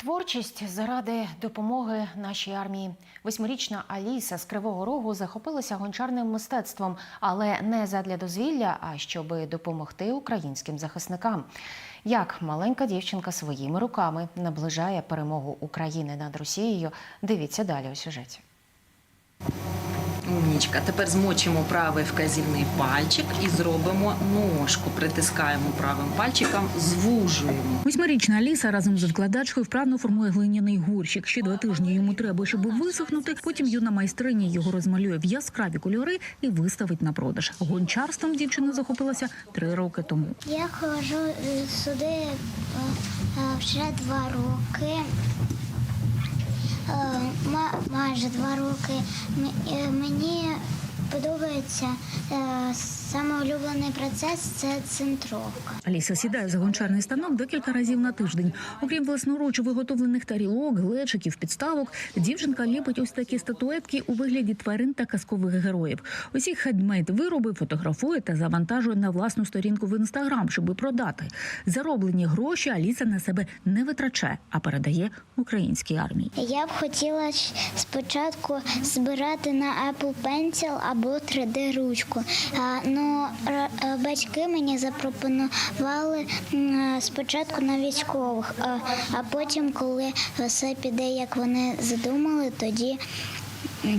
Творчість заради допомоги нашій армії. Восьмирічна Аліса з Кривого Рогу захопилася гончарним мистецтвом, але не задля дозвілля, а щоби допомогти українським захисникам. Як маленька дівчинка своїми руками наближає перемогу України над Росією, дивіться далі у сюжеті. Умнічка. Тепер змочимо правий вказівний пальчик і зробимо ножку. Притискаємо правим пальчиком, звужуємо. Восьмирічна Аліса разом з відкладачкою вправно формує глиняний горщик. Ще два тижні йому треба, щоб висохнути. Потім юна майстриня його розмалює в яскраві кольори і виставить на продаж. Гончарством дівчина захопилася три роки тому. Я ходжу е, сюди е, е, вже два роки. Е, ма- Майже два роки. Е, Мені подобається е, саме улюблений процес це центровка. Аліса сідає за гончарний станок декілька разів на тиждень. Окрім власноруч виготовлених тарілок, глечиків, підставок, дівчинка ліпить ось такі статуетки у вигляді тварин та казкових героїв. Усі хедмейд вироби фотографує та завантажує на власну сторінку в інстаграм, щоби продати. Зароблені гроші Аліса на себе не витрачає, а передає українській армії. Я б хотіла спочатку збирати на Apple Pencil або 3D ручку. Ну, е, батьки мені запропонували е, спочатку на військових, а, а потім, коли все піде, як вони задумали, тоді. е,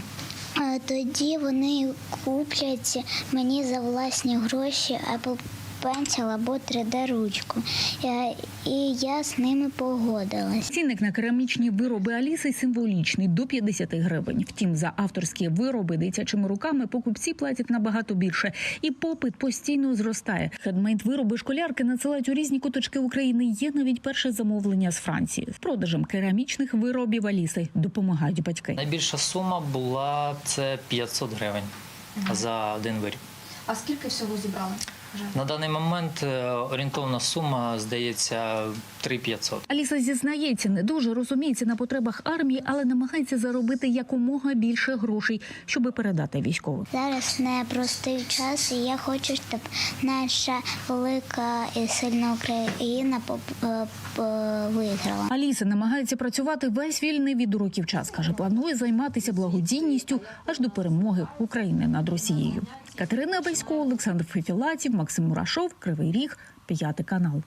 Тоді вони куплять мені за власні гроші Apple Pencil або 3D ручку. Е, І я з ними погодилась. Цінник на керамічні вироби Аліси символічний до 50 гривень. Втім, за авторські вироби дитячими руками покупці платять набагато більше, і попит постійно зростає. Хедмейд вироби школярки надсилають у різні куточки України. Є навіть перше замовлення з Франції. З продажем керамічних виробів Аліси допомагають батьки. Найбільша сума була це 500 гривень за один виріб. А скільки всього зібрали? На даний момент е, орієнтовна сума здається 3500. Аліса зізнається, не дуже розуміється на потребах армії, але намагається заробити якомога більше грошей, щоби передати військовим. Зараз непростий час, і я хочу, щоб наша велика і сильна Україна е, виграла. Аліса намагається працювати весь вільний від уроків час. каже, планує займатися благодійністю аж до перемоги України над Росією. Катерина Васько, Олександр Фефілатів, Максим Мурашов, Кривий Ріг, п'ятий канал.